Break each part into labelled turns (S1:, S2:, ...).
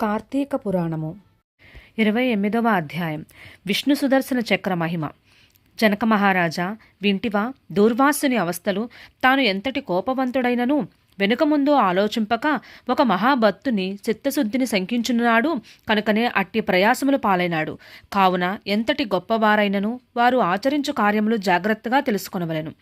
S1: కార్తీక పురాణము. ఇరవై ఎనిమిదవ అధ్యాయం. విష్ణు సుదర్శన చక్ర మహిమ. జనక మహారాజా వింటివా దూర్వాసుని అవస్థలు తాను ఎంతటి కోపవంతుడైనను? వెనుక ముందు ఆలోచింపక ఒక మహాభక్తుని చిత్తశుద్ధిని శంకించున్నాడు. కనుకనే అట్టి ప్రయాసములు పాలైనాడు. కావున ఎంతటి గొప్పవారైనను వారు ఆచరించు కార్యములు జాగ్రత్తగా తెలుసుకొనవలెను.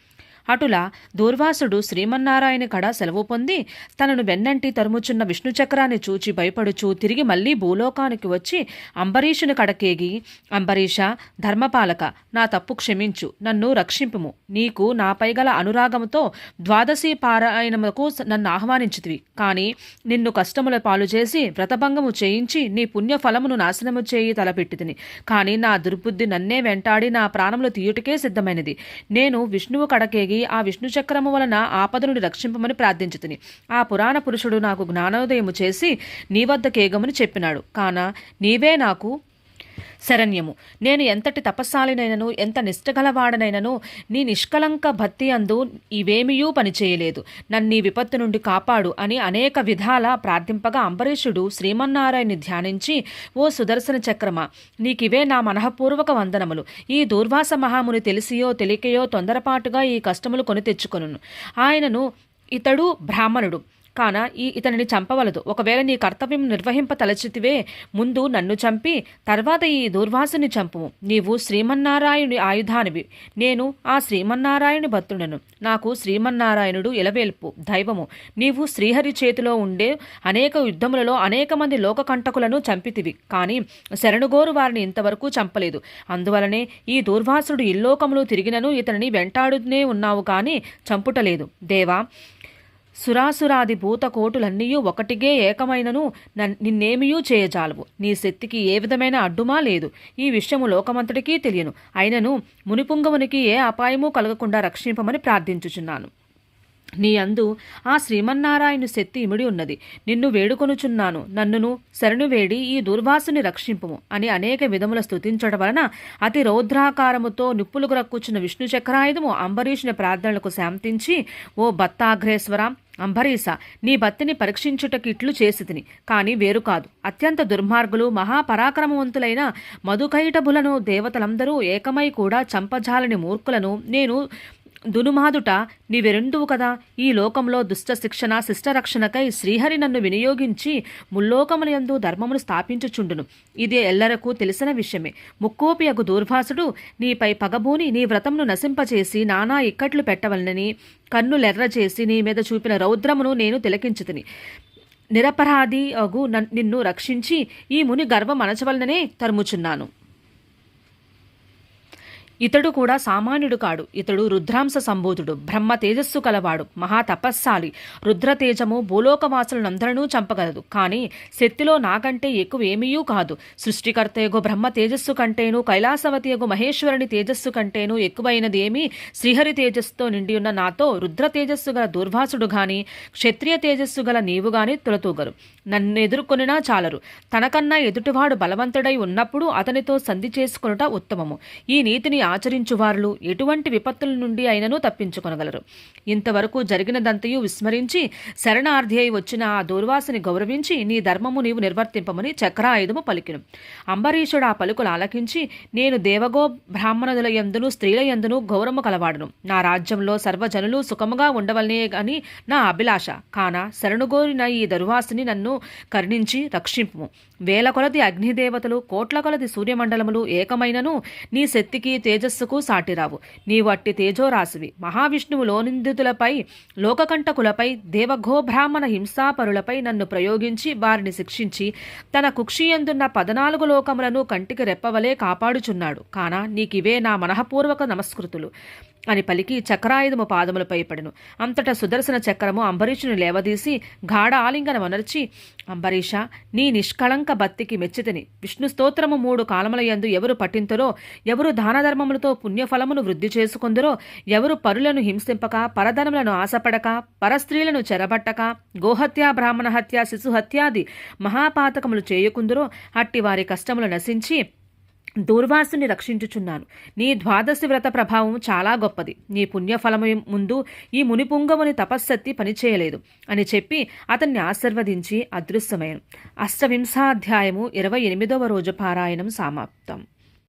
S1: అటులా దూర్వాసుడు శ్రీమన్నారాయణ కడ సెలవు పొంది తనను వెన్నంటి తరుముచున్న విష్ణు చక్రాన్ని చూచి భయపడుచు తిరిగి మళ్ళీ భూలోకానికి వచ్చి అంబరీషుని కడకేగి అంబరీష ధర్మపాలక నా తప్పు క్షమించు నన్ను రక్షింపుము. నీకు నాపై గల అనురాగముతో ద్వాదశి పారాయణములకు నన్ను ఆహ్వానించుతివి. కాని నిన్ను కష్టముల పాలు చేసి వ్రతభంగము చేయించి నీ పుణ్యఫలమును నాశనము చేయి తలపెట్టితిని. కాని నా దుర్బుద్ధి నన్నే వెంటాడి నా ప్రాణములు తీయుటకే సిద్ధమైనది. నేను విష్ణువు కడకేగి ఆ విష్ణు చక్రము వలన ఆపదనుని రక్షింపమని ప్రార్థించుతుని. ఆ పురాణ పురుషుడు నాకు జ్ఞానోదయము చేసి నీ వద్ద కేగమని చెప్పినాడు. కాన నీవే నాకు శరణ్యము. నేను ఎంతటి తపస్సాలినైనను ఎంత నిష్టగలవాడనైనను నీ నిష్కలంక భక్తి అందు ఇవేమియూ పనిచేయలేదు. నన్ను ఈ విపత్తు నుండి కాపాడు అని అనేక విధాల ప్రార్థింపగా అంబరీషుడు శ్రీమన్నారాయణ్ణి ధ్యానించి ఓ సుదర్శన చక్రమ నీకివే నా మనఃపూర్వక వందనములు. ఈ దూర్వాస మహాముని తెలిసియో తెలికయో తొందరపాటుగా ఈ కష్టములు కొని తెచ్చుకొను ఆయనను ఇతడు బ్రాహ్మణుడు. కాన ఈ ఇతనిని చంపవలదు. ఒకవేళ నీ కర్తవ్యం నిర్వహింప తలచితివే ముందు నన్ను చంపి తర్వాత ఈ దూర్వాసుని చంపుము. నీవు శ్రీమన్నారాయణుడి ఆయుధానివి. నేను ఆ శ్రీమన్నారాయణుని భక్తుడను. నాకు శ్రీమన్నారాయణుడు ఇలవేల్పు దైవము. నీవు శ్రీహరి చేతిలో ఉండే అనేక యుద్ధములలో అనేక మంది లోకకంటకులను చంపితివి. కానీ శరణుగోరు వారిని ఇంతవరకు చంపలేదు. అందువలనే ఈ దూర్వాసుడు ఇల్లోకములు తిరిగినను ఇతనిని వెంటాడుతూనే ఉన్నావు కానీ చంపుటలేదు. దేవా సురాసురాది భూతకోటులన్నీయూ ఒకటిగే ఏకమైనను నన్- నిన్నేమియూ చేయజాలవు. నీ శక్తికి ఏ విధమైన అడ్డుమా లేదు. ఈ విషయము లోకమంతటికీ తెలియను. అయినను మునిపుంగవునికి ఏ అపాయమూ కలగకుండా రక్షింపమని ప్రార్థించుచున్నాను. నీ అందు ఆ శ్రీమన్నారాయణ శక్తి ఇమిడి ఉన్నది. నిన్ను వేడుకొనుచున్నాను. నన్నును శరణు వేడి ఈ దుర్వాసుని రక్షింపుము అని అనేక విధముల స్తుతించడం వలన అతి రౌద్రాకారముతో నిప్పులు రక్కుచున్న విష్ణు చక్రాయుధము అంబరీషుని ప్రార్థనలకు శాంతించి ఓ భత్తాగ్రేశ్వర అంబరీస నీ భక్తిని పరీక్షించుటకి ఇట్లు చేసితిని. కాని కానీ వేరు కాదు. అత్యంత దుర్మార్గులు మహాపరాక్రమవంతులైన మధుకైటభులను దేవతలందరూ ఏకమై కూడా చంపజాలని మూర్ఖులను నేను దునుమాదుట నీవెరెందువు కదా? ఈ లోకంలో దుష్ట శిక్షణ శిష్టరక్షణకై శ్రీహరి నన్ను వినియోగించి ముల్లోకములందు ధర్మమును స్థాపించుచుండును. ఇది ఎల్లరకు తెలిసిన విషయమే. ముక్కోపియగు దూర్భాసుడు నీపై పగబూని నీ వ్రతమును నశింపచేసి నానా ఇక్కట్లు పెట్టవలనని కన్నులెర్రచేసి నీ మీద చూపిన రౌద్రమును నేను తిలకించుతుని. నిరపరాధి అగు నన్- నిన్ను రక్షించి ఈ ముని గర్వం అనచవలననే తరుముచున్నాను. ఇతడు కూడా సామాన్యుడు కాడు. ఇతడు రుద్రాంశ సంబోధుడు. బ్రహ్మ తేజస్సు కలవాడు. మహా తపస్సాలి రుద్రతేజము భూలోకవాసులనందరూ చంపగలదు. కానీ శక్తిలో నాకంటే ఎక్కువ ఏమీయూ కాదు. సృష్టికర్తయగు బ్రహ్మ తేజస్సు కంటేను కైలాసవతియగు మహేశ్వరుని తేజస్సు కంటేను ఎక్కువైనది ఏమీ శ్రీహరి తేజస్సుతో నిండి ఉన్న నాతో రుద్ర తేజస్సు గల దుర్వాసుడు గాని క్షత్రియ తేజస్సు గల నీవు గాని తులతూగరు. నన్ను ఎదుర్కొనినా చాలరు. తనకన్నా ఎదుటివాడు బలవంతుడై ఉన్నప్పుడు అతనితో సంధి చేసుకొనుట ఉత్తమము. ఈ నీతిని ఆచరించువారులు ఎటువంటి విపత్తుల నుండి అయినను తప్పించుకొనగలరు. ఇంతవరకు జరిగినదంతయు విస్మరించి శరణార్థి అయి వచ్చిన ఆ దూర్వాసిని గౌరవించి నీ ధర్మము నీవు నిర్వర్తింపమని చక్రాయుధము పలికిను. అంబరీషుడు ఆ పలుకులు ఆలకించి నేను దేవగో బ్రాహ్మణుల ఎందును స్త్రీల ఎందును గౌరవము కలవాడును. నా రాజ్యంలో సర్వజనులు సుఖముగా ఉండవలనే అని నా అభిలాష. కాన శరణుగోరిన ఈ దరువాసిని నన్ను కరుణించి రక్షింపుము. వేల కొలది అగ్నిదేవతలు కోట్ల కొలది సూర్యమండలములు ఏకమైనను నీ శక్తికి తేజస్సుకు సాటిరావు. నీవు అట్టి తేజోరాశివి. మహావిష్ణువు లోనిందితులపై లోకకంటకులపై దేవఘోబ్రాహ్మణ హింసాపరులపై నన్ను ప్రయోగించి వారిని శిక్షించి తన కుక్షియందున్న పదనాలుగు లోకములను కంటికి రెప్పవలే కాపాడుచున్నాడు. కాన నీకివే నా మనఃపూర్వక నమస్కృతులు. అని పలికి చక్రాయుధము పాదములపై పడెను. అంతటా సుదర్శన చక్రము అంబరీషుని లేవదీసి గాఢ ఆలింగనమనర్చి అంబరీష నీ నిష్కళంక భక్తికి మెచ్చితిని. విష్ణు స్తోత్రము మూడు కాలములయందు ఎవరు పఠింతురో ఎవరు దానధర్మములతో పుణ్యఫలమును వృద్ధి చేసుకుందరో ఎవరు పరులను హింసింపక పరధనములను ఆశపడక పరస్త్రీలను చెరబట్టక గోహత్య బ్రాహ్మణ హత్య శిశుహత్యాది మహాపాతకములు చేయకుందరో అట్టి వారి కష్టములు నశించి దూర్వాసుని రక్షించుచున్నాను. నీ ద్వాదశి వ్రత ప్రభావం చాలా గొప్పది. నీ పుణ్యఫలము ముందు ఈ మునిపుంగముని తపశ్శక్తి పనిచేయలేదు అని చెప్పి అతన్ని ఆశీర్వదించి అదృశ్యమైన అష్టవింశాధ్యాయము ఇరవై ఎనిమిదవ రోజు పారాయణం సమాప్తం.